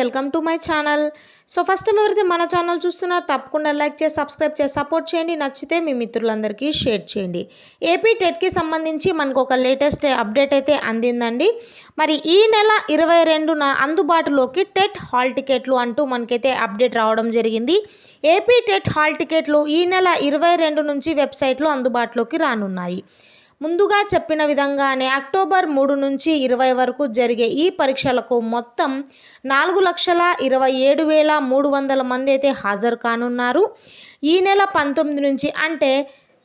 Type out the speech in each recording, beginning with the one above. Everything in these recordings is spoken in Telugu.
Welcome to my channel. So first time ఎవరైతే మన ఛానల్ చూస్తున్నారో తప్పకుండా లైక్ చేసి సబ్స్క్రైబ్ చేసి సపోర్ట్ చేయండి. నచ్చితే మీ మిత్రులందరికీ షేర్ చేయండి. ఏపీ టెట్కి సంబంధించి మనకు ఒక లేటెస్ట్ అప్డేట్ అయితే అందిందండి. మరి ఈ నెల ఇరవై రెండున అందుబాటులోకి టెట్ హాల్ టికెట్లు అంటూ మనకైతే అప్డేట్ రావడం జరిగింది. ఏపీ టెట్ హాల్ టికెట్లు ఈ నెల ఇరవై రెండు నుంచి వెబ్సైట్లో అందుబాటులోకి రానున్నాయి. ముందుగా చెప్పిన విధంగానే అక్టోబర్ మూడు నుంచి ఇరవై వరకు జరిగే ఈ పరీక్షలకు మొత్తం నాలుగు లక్షల ఇరవై ఏడు వేల మూడు వందల మంది అయితే హాజరు కానున్నారు. ఈ నెల పంతొమ్మిది నుంచి అంటే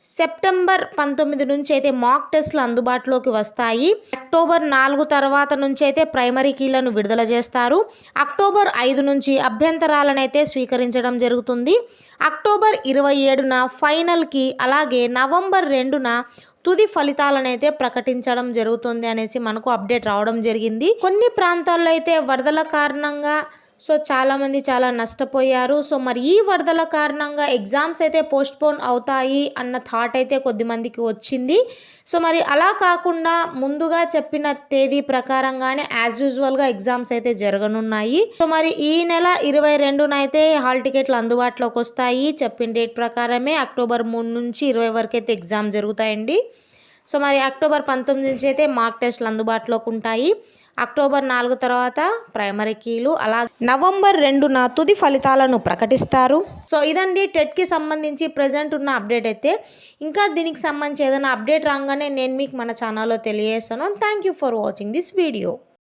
సెప్టెంబర్ పంతొమ్మిది నుంచి అయితే మాక్ టెస్ట్లు అందుబాటులోకి వస్తాయి. అక్టోబర్ నాలుగు తర్వాత నుంచి అయితే ప్రైమరీ కీలను విడుదల చేస్తారు. అక్టోబర్ ఐదు నుంచి అభ్యంతరాలను అయితే స్వీకరించడం జరుగుతుంది. అక్టోబర్ ఇరవై ఏడున ఫైనల్కి అలాగే నవంబర్ రెండున తుది ఫలితాలనైతే ప్రకటించడం జరుగుతుంది అనేసి మనకు అప్డేట్ రావడం జరిగింది. కొన్ని ప్రాంతాల్లో అయితే వరదల కారణంగా సో చాలామంది చాలా నష్టపోయారు. సో మరి ఈ వరదల కారణంగా ఎగ్జామ్స్ అయితే పోస్ట్పోన్ అవుతాయి అన్న థాట్ అయితే కొద్దిమందికి వచ్చింది. సో మరి అలా కాకుండా ముందుగా చెప్పిన తేదీ ప్రకారంగానే యాజ్ యూజువల్గా ఎగ్జామ్స్ అయితే జరగనున్నాయి. సో మరి ఈ నెల ఇరవై రెండునైతే హాల్ టికెట్లు అందుబాటులోకి వస్తాయి. చెప్పిన డేట్ ప్రకారమే అక్టోబర్ మూడు నుంచి ఇరవై వరకు అయితే ఎగ్జామ్ జరుగుతాయండి. సో మరి అక్టోబర్ పంతొమ్మిది నుంచి అయితే మార్క్ టెస్ట్లు అందుబాటులోకి ఉంటాయి. అక్టోబర్ నాలుగు తర్వాత ప్రైమరీ కీలు అలా నవంబర్ రెండున తుది ఫలితాలను ప్రకటిస్తారు. సో ఇదండి టెట్కి సంబంధించి ప్రజెంట్ ఉన్న అప్డేట్ అయితే. ఇంకా దీనికి సంబంధించి ఏదైనా అప్డేట్ రాగానే నేను మీకు మన ఛానల్లో తెలియజేస్తాను. Thank you for watching this video.